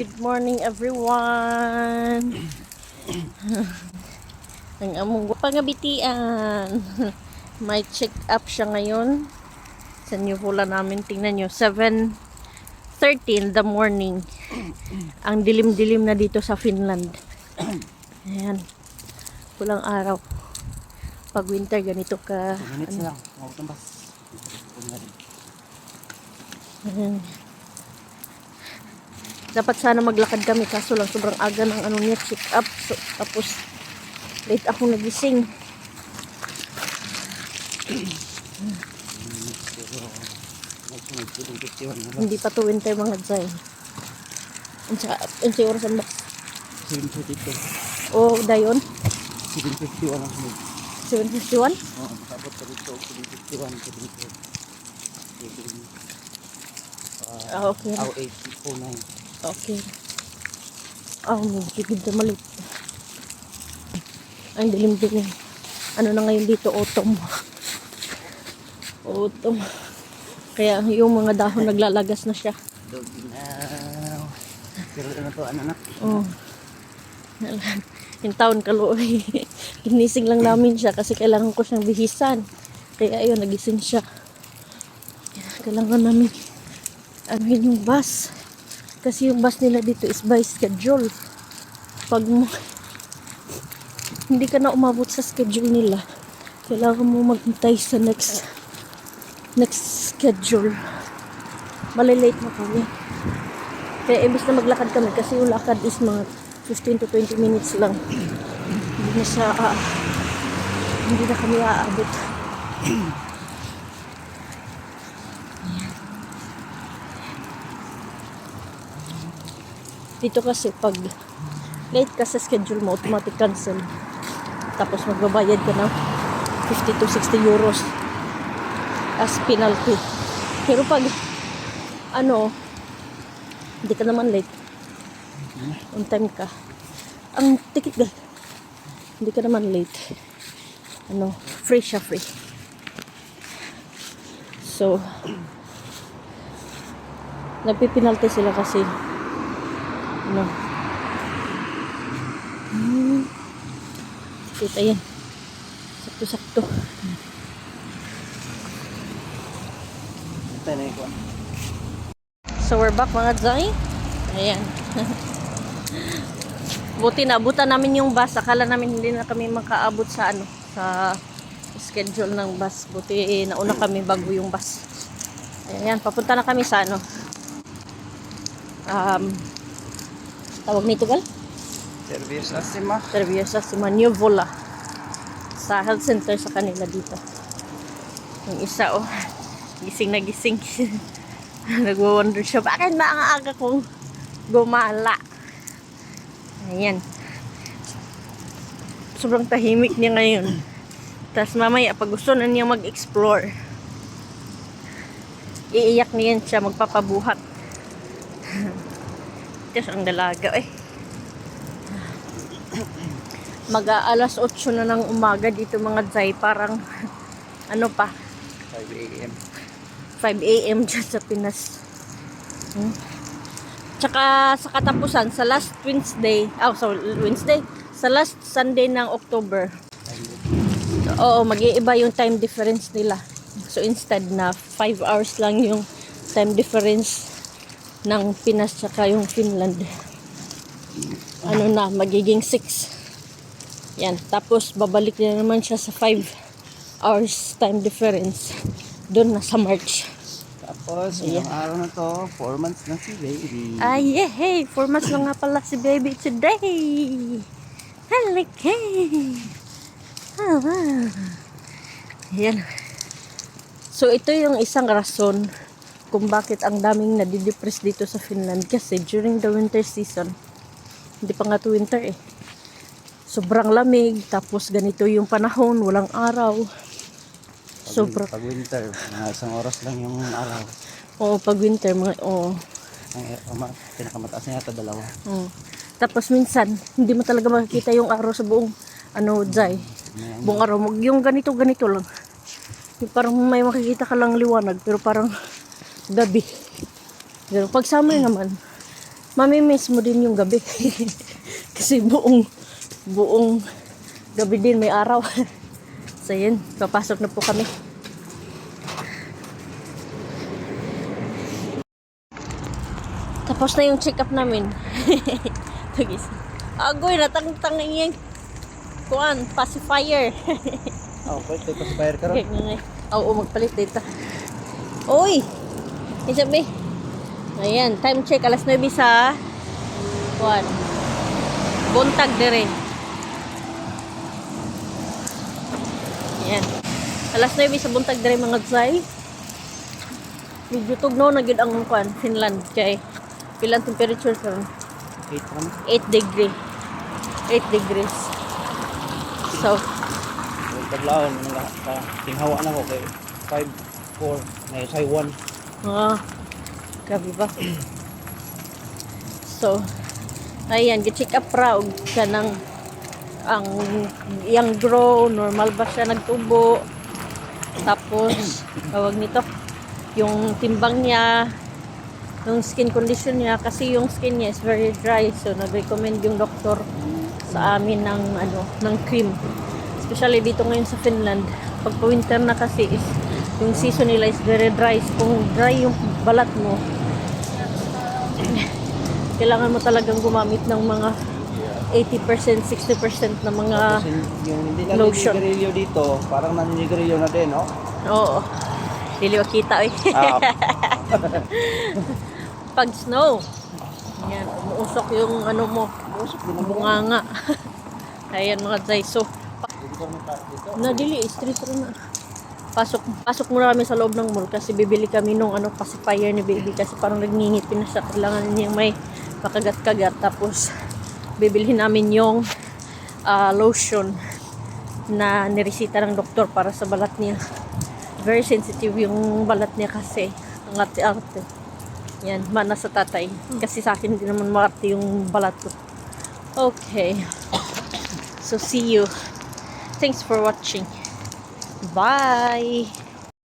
Good morning everyone. Ang among pangabitian. May check up siya ngayon. Sa new pula namin. Tingnan nyo. 7.30 in the morning. Ang dilim-dilim na dito sa Finland. Ayan. Pulang araw. Pag winter, ganito ka. Ng bus. Ayan. Dapat sana maglakad kami kaso lang sobrang aga ng ano niya check up. So, tapos late ako nagising. Nagsunod ko ng 51 na bus. Hindi pa to winter mga dzay. Unsa unsa oras ang bus? 7.42. O dayon 7.51 ang sunod. 751. Oo, makabot ka dito. 7.51. 7.51. Ah, okay. Aw 8.09. Okay. Ah, medyo ganda malit. Ang dilim-dilim. Ano na ngayon dito, autumn. autumn. Kaya yung mga dahon naglalagas na siya. Dog now. Pero ano to, ano na? Oh. Yung taon kaluoy. Ginising lang namin siya kasi kailangan ko siyang bihisan. Kaya ayun, nagising siya. Kailangan namin yun yung bus. Kasi yung bus nila dito is by schedule. Pag mo hindi ka na umabot sa schedule nila, kailangan mo maghintay sa next next schedule. Malilate na kami. Kaya imbis na maglakad kami kasi yung lakad is mga 15 to 20 minutes lang. Hindi na siya ah, hindi na kami aabot. Dito kasi pag late ka sa schedule mo, automatic cancel. Tapos magbabayad ka ng 50 to 60 euros as penalty. Pero pag ano, hindi ka naman late. On time ka. Ang ticket gal. Hindi ka naman late. Ano, free siya, free. So, nagpipinalty sila kasi ano, hmm, kita yan. Sakto-sakto. Ito na yung So we're back mga Zay. Ayan. Buti na abutan namin yung bus. Akala namin hindi na kami makaabot sa ano sa schedule ng bus. Buti eh, nauna kami bago yung bus. Ayan, papunta na kami sa ano. Um, tawag nito gal? Service Asima. Servisa si Maniovola sa health center sa kanila dito. Yung isa oh, gising na gising. Nagwo-wonder siya, bakit ba ang aga kong gumala? Ayan. Sobrang tahimik niya ngayon. Tapos mamaya, pag gusto na niya mag-explore, iiyak niyan siya, magpapabuhat. Tapos ang dalaga eh. Mag alas 8 na ng umaga dito mga Zay. Parang ano pa, 5 a.m. 5 a.m. dyan sa Pinas. Hmm? Tsaka sa katapusan, sa last Wednesday, oh, so Wednesday, sa last Sunday ng October, oo, mag-iiba yung time difference nila. So instead na 5 hours lang yung time difference ng Pinas tsaka yung Finland. Ano na, magiging 6. Yan, tapos babalik na naman siya sa 5 hours time difference doon na sa March. Tapos, Yeah. araw na to, 4 months na si baby. Ay, yay! Four months na nga pala si baby today. Halika! Ah, wow. Yan. So, ito yung isang rason kung bakit ang daming nadidepress dito sa Finland. Kasi during the winter season, hindi pa nga to winter eh. Sobrang lamig, tapos ganito yung panahon, walang araw. Pag, Sobrang, pag winter, mga isang oras lang yung araw. oo, pag winter, mga, oo, Ang ama, pinakamataas na yata dalawa. Mm. Tapos minsan, hindi mo talaga makikita yung araw sa buong ano, Jai. Ayan. Buong araw. Yung ganito, ganito lang. Yung parang may makikita ka lang liwanag, pero parang gabi. Pero pag summer naman, mamimiss mo din yung gabi. Kasi buong, buong gabi din may araw. so yun, papasok na po kami. Tapos na yung check-up namin. Tagis. Agoy, natangtang yung kuan, pacifier. Ito sa bayar ka Okay, ngay. Oo, magpalit dito. Uy! Isabi. Ayan, time check. Alas 9 sa... Kuan. Buntag dire. Ayan. Alas 9 sa buntag dire mga zay. Medyo tugnaw na gid ang kuan, Finland. Kay pilang temperature karon? 8 naman. 8 degree. 8 degrees. So, Huwag taglaon. Tinghawa na ko kay 5, 4, na say 1. Ah, grabe ba? So, ayan, gi-check up raw ka ng ang yang grow, normal ba siya nagtubo. Tapos, tawag nito, yung timbang niya, yung skin condition niya, kasi yung skin niya is very dry. So, nag-recommend yung doktor sa amin ng, ano, ng cream. Especially dito ngayon sa Finland. Pag winter na kasi is, yung season nila is very dry. Kung dry yung balat mo, kailangan mo talagang gumamit ng mga 80%, 60% na mga Tapos yung- hindi lang lotion. naninigarilyo dito, parang naninigarilyo na din, no? Oo. Dili wa kita eh. Ah, Pag snow. Yan, umuusok yung ano mo, usok din ang bunganga. Ayan mga zay. So, Hindi ko dito. nadili, street rin na. Pasok, pasok muna kami sa loob ng mall kasi bibili kami nung ano, pacifier ni baby kasi parang nagngingipin na siya. Kailangan niya may makagat-kagat. Tapos, bibilhin namin yung ah, lotion na niresita ng doktor para sa balat niya. Very sensitive yung balat niya kasi. Ang arte-arte. Yan, mana sa tatay. Kasi sa akin hindi naman maarte yung balat ko. Okay. So, see you. Thanks for watching. Bye!